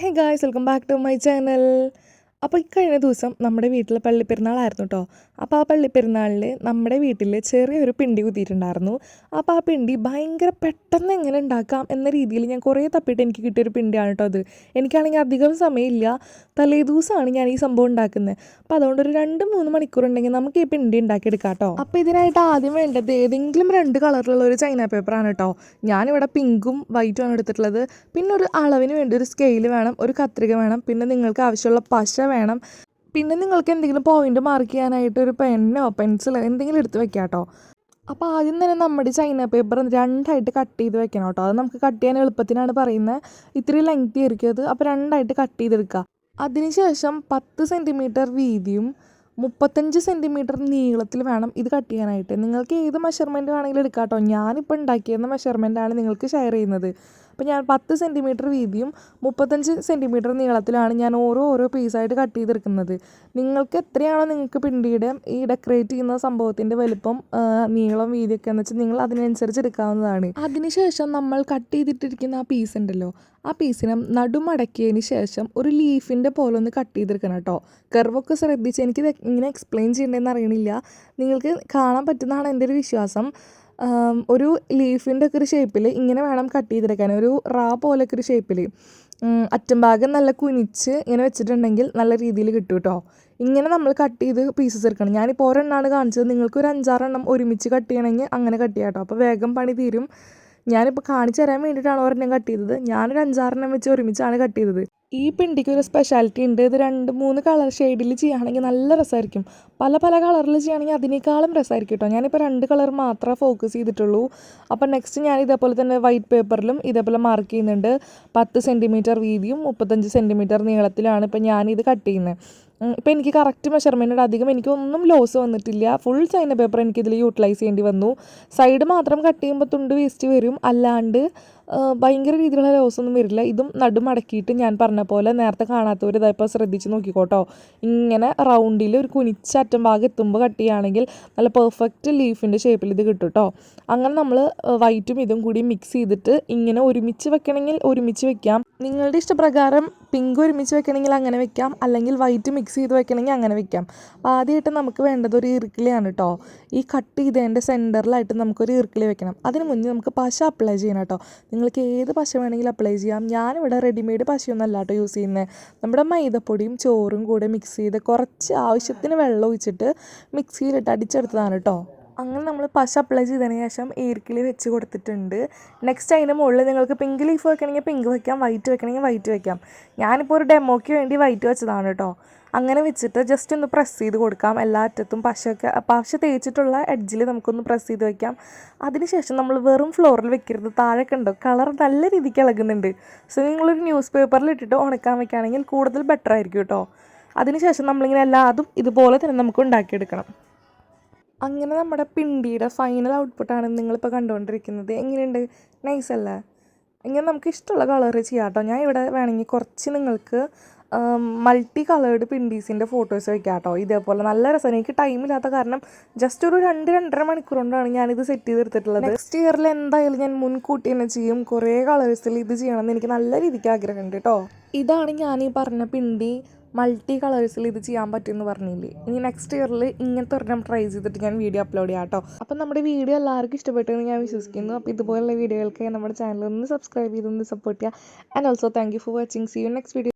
Hey guys welcome back to my channel അപ്പോൾ ഇക്കഴിഞ്ഞ ദിവസം നമ്മുടെ വീട്ടിൽ പള്ളിപ്പെരുന്നാളായിരുന്നു കേട്ടോ അപ്പോൾ ആ പള്ളിപ്പെരുന്നാളിൽ നമ്മുടെ വീട്ടിൽ ചെറിയൊരു പിണ്ടി കുത്തിയിട്ടുണ്ടായിരുന്നു. അപ്പോൾ ആ പിണ്ടി ഭയങ്കര പെട്ടെന്ന് എങ്ങനെ ഉണ്ടാക്കാം എന്ന രീതിയിൽ ഞാൻ കുറേ തപ്പിയിട്ട് എനിക്ക് കിട്ടിയൊരു പിണ്ടിയാണ് കേട്ടോ അത്. എനിക്കാണെങ്കിൽ അധികം സമയമില്ല. തലേ ദിവസമാണ് ഞാൻ ഈ സംഭവം ഉണ്ടാക്കുന്നത് അപ്പോൾ അതുകൊണ്ട് ഒരു രണ്ട് മൂന്ന് മണിക്കൂർ ഉണ്ടെങ്കിൽ നമുക്ക് ഈ പിണ്ടി ഉണ്ടാക്കിയെടുക്കാം കേട്ടോ അപ്പോൾ ഇതിനായിട്ട് ആദ്യം വേണ്ടത് ഏതെങ്കിലും രണ്ട് കളറിലുള്ള ഒരു ചൈന പേപ്പറാണ് കേട്ടോ ഞാനിവിടെ പിങ്കും വൈറ്റും ആണ് എടുത്തിട്ടുള്ളത്. പിന്നെ ഒരു അളവിന് വേണ്ടി ഒരു സ്കെയിൽ വേണം ഒരു കത്രിക വേണം. പിന്നെ നിങ്ങൾക്ക് ആവശ്യമുള്ള പശ വേണം. പിന്നെ നിങ്ങൾക്ക് എന്തെങ്കിലും പോയിന്റ് മാർക്ക് ചെയ്യാനായിട്ട് ഒരു പെന്നോ പെൻസിലോ എന്തെങ്കിലും എടുത്ത് വെക്കാം കേട്ടോ അപ്പോൾ ആദ്യം തന്നെ നമ്മുടെ ചൈന പേപ്പർ രണ്ടായിട്ട് കട്ട് ചെയ്ത് വെക്കണം കേട്ടോ അത് നമുക്ക് കട്ട് ചെയ്യാൻ എളുപ്പത്തിനാണ് പറയുന്നത് ഇത്തിരി ലെങ്തി ആയിരിക്കും അത്. അപ്പോൾ രണ്ടായിട്ട് കട്ട് ചെയ്തെടുക്കുക അതിനുശേഷം പത്ത് സെന്റിമീറ്റർ വീതിയും മുപ്പത്തഞ്ച് സെന്റിമീറ്റർ നീളത്തിൽ വേണം ഇത് കട്ട് ചെയ്യാനായിട്ട്. നിങ്ങൾക്ക് ഏത് മെഷർമെന്റ് വേണമെങ്കിലും എടുക്കാം കേട്ടോ ഞാനിപ്പോൾ ഉണ്ടാക്കിയിരുന്ന ആണ് നിങ്ങൾക്ക് ഷെയർ ചെയ്യുന്നത്. അപ്പോൾ ഞാൻ പത്ത് സെന്റിമീറ്റർ വീതിയും മുപ്പത്തഞ്ച് സെന്റിമീറ്റർ നീളത്തിലാണ് ഞാൻ ഓരോ ഓരോ പീസായിട്ട് കട്ട് ചെയ്തെടുക്കുന്നത്. നിങ്ങൾക്ക് എത്രയാണോ നിങ്ങൾക്ക് പിണ്ടിയുടെ ഈ ഡെക്കറേറ്റ് ചെയ്യുന്ന സംഭവത്തിന്റെ വലുപ്പം നീളം വീതിയൊക്കെ എന്ന് വെച്ചാൽ നിങ്ങൾ അതിനനുസരിച്ച് എടുക്കാവുന്നതാണ്. അതിനുശേഷം നമ്മൾ കട്ട് ചെയ്തിട്ടിരിക്കുന്ന ആ പീസ് ഉണ്ടല്ലോ ആ പീസിനെ നടുമടക്കിയതിന് ശേഷം ഒരു ലീഫിന്റെ പോലെ ഒന്ന് കട്ട് ചെയ്തെടുക്കണം കേട്ടോ. കർവൊക്കെ ശ്രദ്ധിച്ച് എനിക്കിത് ഇങ്ങനെ എക്സ്പ്ലെയിൻ ചെയ്യേണ്ടതെന്ന് അറിയണില്ല. നിങ്ങൾക്ക് കാണാൻ പറ്റുന്നതാണ് എന്റെ ഒരു വിശ്വാസം. ഒരു ലീഫിന്റെ ഒക്കെ ഒരു ഷേപ്പിൽ ഇങ്ങനെ വേണം കട്ട് ചെയ്തെടുക്കാൻ. ഒരു റാ പോലൊക്കെ ഒരു ഷേപ്പിൽ അറ്റം ഭാഗം നല്ല കുനിച്ച് ഇങ്ങനെ വെച്ചിട്ടുണ്ടെങ്കിൽ നല്ല രീതിയിൽ കിട്ടും കേട്ടോ ഇങ്ങനെ നമ്മൾ കട്ട് ചെയ്ത് പീസസ് എടുക്കണം. ഞാനിപ്പോൾ ഒരെണ്ണമാണ് കാണിച്ചത്. നിങ്ങൾക്ക് ഒരു അഞ്ചാറെണ്ണം ഒരുമിച്ച് കട്ട് ചെയ്യണമെങ്കിൽ അങ്ങനെ കട്ട് ചെയ്യാം കേട്ടോ അപ്പോൾ വേഗം പണി തീരും. ഞാനിപ്പോൾ കാണിച്ചു തരാൻ വേണ്ടിയിട്ടാണ് ഒരെണ്ണം കട്ട് ചെയ്തത്. ഞാനൊരു അഞ്ചാറെണ്ണം വെച്ച് ഒരുമിച്ചാണ് കട്ട് ചെയ്തത്. ഈ പിണ്ടിക്ക് ഒരു സ്പെഷ്യാലിറ്റി ഉണ്ട്. ഇത് രണ്ട് മൂന്ന് കളർ ഷെയ്ഡിൽ ചെയ്യുകയാണെങ്കിൽ നല്ല രസമായിരിക്കും. പല പല കളറിൽ ചെയ്യുകയാണെങ്കിൽ അതിനേക്കാളും രസമായിരിക്കും കേട്ടോ. ഞാനിപ്പോൾ രണ്ട് കളർ മാത്രമേ ഫോക്കസ് ചെയ്തിട്ടുള്ളൂ. അപ്പോൾ നെക്സ്റ്റ് ഞാൻ ഇതേപോലെ തന്നെ വൈറ്റ് പേപ്പറിലും ഇതേപോലെ മാർക്ക് ചെയ്യുന്നുണ്ട്. പത്ത് സെന്റിമീറ്റർ വീതിയും മുപ്പത്തഞ്ച് സെന്റിമീറ്റർ നീളത്തിലാണ് ഇപ്പോൾ ഞാനിത് കട്ട് ചെയ്യുന്നത്. ഇപ്പോൾ എനിക്ക് കറക്റ്റ് മെഷർമെന്റിന്റെ അധികം എനിക്കൊന്നും ലോസ് വന്നിട്ടില്ല. ഫുൾ ചൈന പേപ്പർ എനിക്കിതിൽ യൂട്ടിലൈസ് ചെയ്യേണ്ടി വന്നു. സൈഡ് മാത്രം കട്ട് ചെയ്യുമ്പോൾ തുണ്ട് വേസ്റ്റ് വരും. അല്ലാണ്ട് ഭയങ്കര രീതിയിലുള്ള ലോസ് ഒന്നും വരില്ല. ഇതും നടുമടക്കിയിട്ട് ഞാൻ പറഞ്ഞ പോലെ നേരത്തെ കാണാത്തവർ ഇതായപ്പോൾ ശ്രദ്ധിച്ച് നോക്കിക്കോട്ടോ. ഇങ്ങനെ റൗണ്ടിൽ ഒരു കുനിച്ചറ്റം ഭാഗം എത്തുമ്പോൾ കട്ട് ചെയ്യുകയാണെങ്കിൽ നല്ല പെർഫെക്റ്റ് ലീഫിന്റെ ഷേപ്പിൽ ഇത് കിട്ടും കേട്ടോ അങ്ങനെ നമ്മൾ വൈറ്റും ഇതും കൂടി മിക്സ് ചെയ്തിട്ട് ഇങ്ങനെ ഒരുമിച്ച് വെക്കണമെങ്കിൽ ഒരുമിച്ച് വെക്കാം. നിങ്ങളുടെ ഇഷ്ടപ്രകാരം പിങ്ക് ഒരുമിച്ച് വെക്കണമെങ്കിൽ അങ്ങനെ വെക്കാം. അല്ലെങ്കിൽ വൈറ്റ് മിക്സ് ചെയ്ത് വെക്കണമെങ്കിൽ അങ്ങനെ വെക്കാം. അപ്പോൾ ആദ്യമായിട്ട് നമുക്ക് വേണ്ടത് ഒരു ഇറുക്കിളിയാണ് കേട്ടോ ഈ കട്ട് ചെയ്തതിന്റെ സെന്ററിലായിട്ട് നമുക്കൊരു ഇറുക്കിളി വെക്കണം. അതിന് മുന്നേ നമുക്ക് പശ അപ്ലൈ ചെയ്യണം കേട്ടോ നിങ്ങൾക്ക് ഏത് പശ വേണമെങ്കിലും അപ്ലൈ ചെയ്യാം. ഞാനിവിടെ റെഡിമെയ്ഡ് പശയൊന്നും അല്ല കേട്ടോ യൂസ് ചെയ്യുന്നത് നമ്മുടെ മൈദപ്പൊടിയും ചോറും കൂടെ മിക്സ് ചെയ്ത് കുറച്ച് ആവശ്യത്തിന് വെള്ളം ഒഴിച്ചിട്ട് മിക്സിയിലിട്ട് അടിച്ചെടുത്തതാണ് കേട്ടോ അങ്ങനെ നമ്മൾ പശ അപ്ലൈ ചെയ്തതിന് ശേഷം ഈർക്കിളി വെച്ച് കൊടുത്തിട്ടുണ്ട്. നെക്സ്റ്റ് അതിന്റെ മുകളിൽ നിങ്ങൾക്ക് പിങ്ക് ലീഫ് വെക്കണമെങ്കിൽ പിങ്ക് വെക്കാം വൈറ്റ് വെക്കണമെങ്കിൽ വൈറ്റ് വെക്കാം. ഞാനിപ്പോൾ ഒരു ഡെമോയ്ക്ക് വേണ്ടി വൈറ്റ് വെച്ചതാണ് കേട്ടോ അങ്ങനെ വെച്ചിട്ട് ജസ്റ്റ് ഒന്ന് പ്രസ് ചെയ്ത് കൊടുക്കാം. എല്ലാ അറ്റത്തും പശയൊക്കെ പശ തേച്ചിട്ടുള്ള എഡ്ജിൽ നമുക്കൊന്ന് പ്രസ് ചെയ്ത് വെക്കാം. അതിനുശേഷം നമ്മൾ വെറും ഫ്ലോറിൽ വെക്കരുത്. താഴെ കണ്ടോ? കളർ നല്ല രീതിക്ക് ഇളകുന്നുണ്ട്. സോ നിങ്ങളൊരു ന്യൂസ് പേപ്പറിൽ ഇട്ടിട്ട് ഉണക്കാൻ വെക്കുകയാണെങ്കിൽ കൂടുതൽ ബെറ്റർ ആയിരിക്കും കേട്ടോ അതിനുശേഷം നമ്മളിങ്ങനെ എല്ലാതും ഇതുപോലെ തന്നെ നമുക്ക് ഉണ്ടാക്കിയെടുക്കണം. അങ്ങനെ നമ്മുടെ പിണ്ടിയുടെ ഫൈനൽ ഔട്ട്പുട്ടാണ് നിങ്ങളിപ്പോൾ കണ്ടുകൊണ്ടിരിക്കുന്നത് എങ്ങനെയുണ്ട്? നൈസ് അല്ലേ? ഇങ്ങനെ നമുക്ക് ഇഷ്ടമുള്ള കളർ ചെയ്യാം കേട്ടോ ഞാൻ ഇവിടെ വേണമെങ്കിൽ കുറച്ച് നിങ്ങൾക്ക് മൾട്ടി കളേർഡ് പിണ്ടീസിന്റെ ഫോട്ടോസ് വയ്ക്കാം കേട്ടോ ഇതേപോലെ നല്ല രസമാണ്. എനിക്ക് ടൈമില്ലാത്ത കാരണം ജസ്റ്റ് ഒരു രണ്ട് രണ്ടര മണിക്കൂർ കൊണ്ടാണ് ഞാനിത് സെറ്റ് ചെയ്തെടുത്തിട്ടുള്ളത്. നെക്സ്റ്റ് ഇയറിൽ എന്തായാലും ഞാൻ മുൻകൂട്ടി തന്നെ ചെയ്യും. കുറേ കളേഴ്സിൽ ഇത് ചെയ്യണമെന്ന് എനിക്ക് നല്ല രീതിക്ക് ആഗ്രഹമുണ്ട് കേട്ടോ. ഇതാണ് ഞാൻ ഈ പറഞ്ഞ പിണ്ടി മൾട്ടി കളേഴ്സിൽ ഇത് ചെയ്യാൻ പറ്റുമെന്ന് പറഞ്ഞില്ലേ? ഇനി നെക്സ്റ്റ് ഇയറിൽ ഇങ്ങനത്തെ ഒരെണ്ണം ട്രൈ ചെയ്തിട്ട് ഞാൻ വീഡിയോ അപ്ലോഡ് ചെയ്യാം കേട്ടോ. അപ്പം നമ്മുടെ വീഡിയോ എല്ലാവർക്കും ഇഷ്ടപ്പെട്ടെന്ന് ഞാൻ വിശ്വസിക്കുന്നു. അപ്പോൾ ഇതുപോലുള്ള വീഡിയോകൾക്ക് നമ്മുടെ ചാനൽ ഒന്ന് സബ്സ്ക്രൈബ് ചെയ്തൊന്ന് സപ്പോർട്ട് ചെയ്യുക. And also thank you for watching see you next video